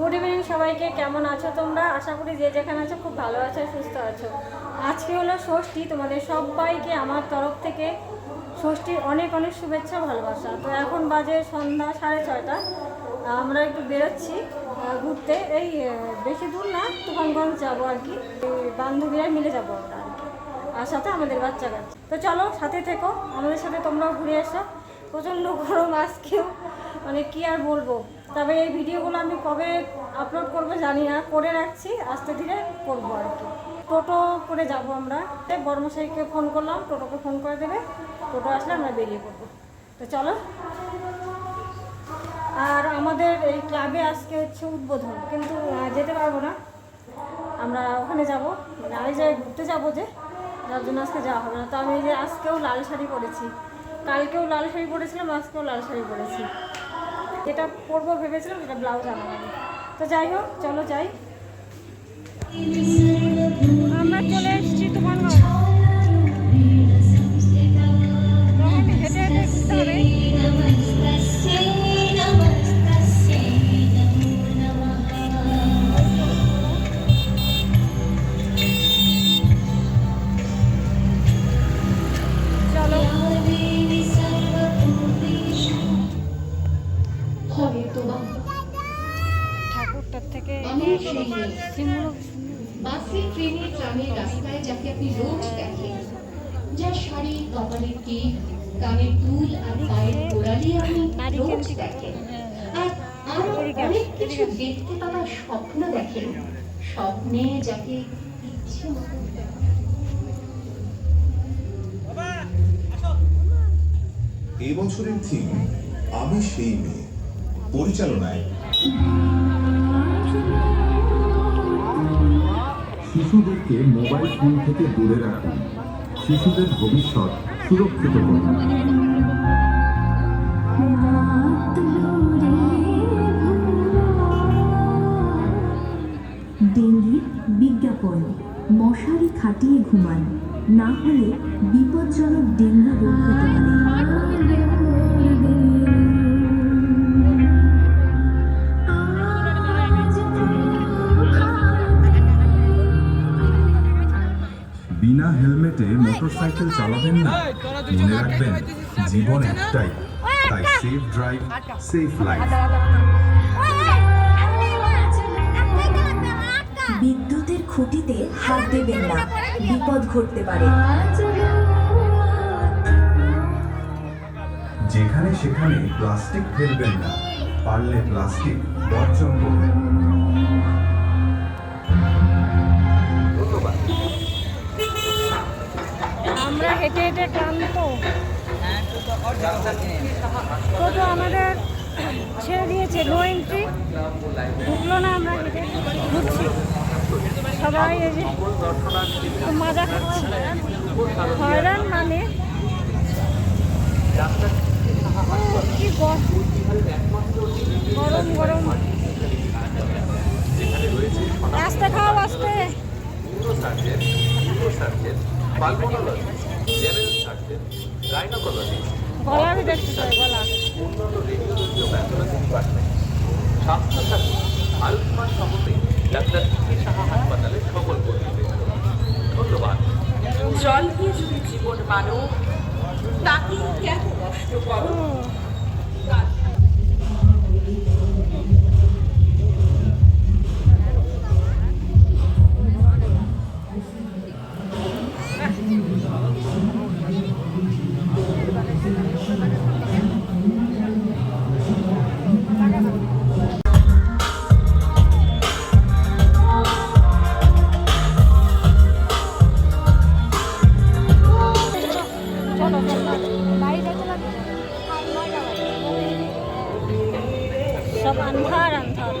Good evening সবাইকে, কেমন আছো তোমরা? আশা করি যে যেখানে আছো খুব ভালো আছো, সুস্থ আছো। আজকে হলো ষষ্ঠী, তোমাদের সবাইকে আমার তরফ থেকে ষষ্ঠীর অনেক অনেক শুভেচ্ছা, ভালোবাসা। তো এখন বাজে সন্ধ্যা সাড়ে ছয়টা। আমরা একটু বেরোচ্ছি ঘুরতে। এই বেশি দূর না, তুফানগঞ্জ যাব আর কি। বান্ধবীরা মিলে যাব আমরা আর সাথে আমাদের বাচ্চা কাচ্চা। তো চলো, সাথে থেকো। আমাদের সাথে তোমরাও ঘুরে এসো। প্রচণ্ড গরম আজকেও। মানে কি আর বলব? তবে এই ভিডিওগুলো আমি কবে আপলোড করব জানি না। করে রাখছি, আস্তে ধীরে করব আর কি। টোটো করে যাব আমরা। বর্মশাইকে ফোন করলাম, টোটোকে ফোন করে দেবে। টোটো আসলে আমরা বেরিয়ে পড়ব। তো চলো। আর আমাদের এই ক্লাবে আজকে হচ্ছে উদ্বোধন, কিন্তু যেতে পারব না। আমরা ওখানে যাব। মানে আরেক জায়গায় ঘুরতে যাব যে যার জন্য আজকে যাওয়া হবে না। তো আমি যে আজকেও লাল শাড়ি পরেছি। কালকেও লাল শাড়ি পরেছিলাম, আজকেও লাল শাড়ি পরেছি। যেটা পরবো ভেবেছিলাম সেটা ব্লাউজ আনা তো যাই হোক চলো যাই। থেকে আমি সেই মেয়ে। সিমগুলো বাসে ট্রেনে ট্রামে রাস্তায় যাকে আপনি রোজ দেখেন যার শাড়ি কপালের টিপ কানের দুল আর পায়ের গোড়ালি আপনি রোজ দেখেন। আর আরও অনেক কিছু দেখতে পাওয়ার স্বপ্ন দেখেন। স্বপ্নে যাকে ইচ্ছে মতো এই বছরের থিম আমি সেই মেয়ে। পরিচালনায় শিশুদেরকে মোবাইল ফোন থেকে দূরে রাখুন। শিশুদের ভবিষ্যৎ সুরক্ষিত করুন। বিনা হেলমেটে মোটরসাইকেল চালাবেন না মনে রাখবেন জীবন একটাই। তাই সেফ ড্রাইভ সেফ লাইফ বিদ্যুতের খুঁটিতে হাত দেবেন না বিপদ ঘটতে পারে। যেখানে সেখানে প্লাস্টিক ফেলবেন না পারলে প্লাস্টিক বর্জন করবেন আমরা হেঁটে হেঁটে ক্লান্ত টোটো আমাদের ছেড়ে দিয়েছে নো এন্ট্রি ঢুকলো না আমরা হেঁটে ঘুরছি সবাই এই যে মজা খাচ্ছি হয়রান মানে? কি গরম। গরম গরম। আস্তে আস্তে গলা আমি দেখতে চাই গলা স্বাস্থ্যসাথী আয়ুষ্মান সহতে ডাক্তার পি সাহা হাসপাতালে সকল কর্মীদের ধন্যবাদ জল দিয়ে যদি জীবন মানো তাকে কেন নষ্ট করো সব আন্ধার আন্ধার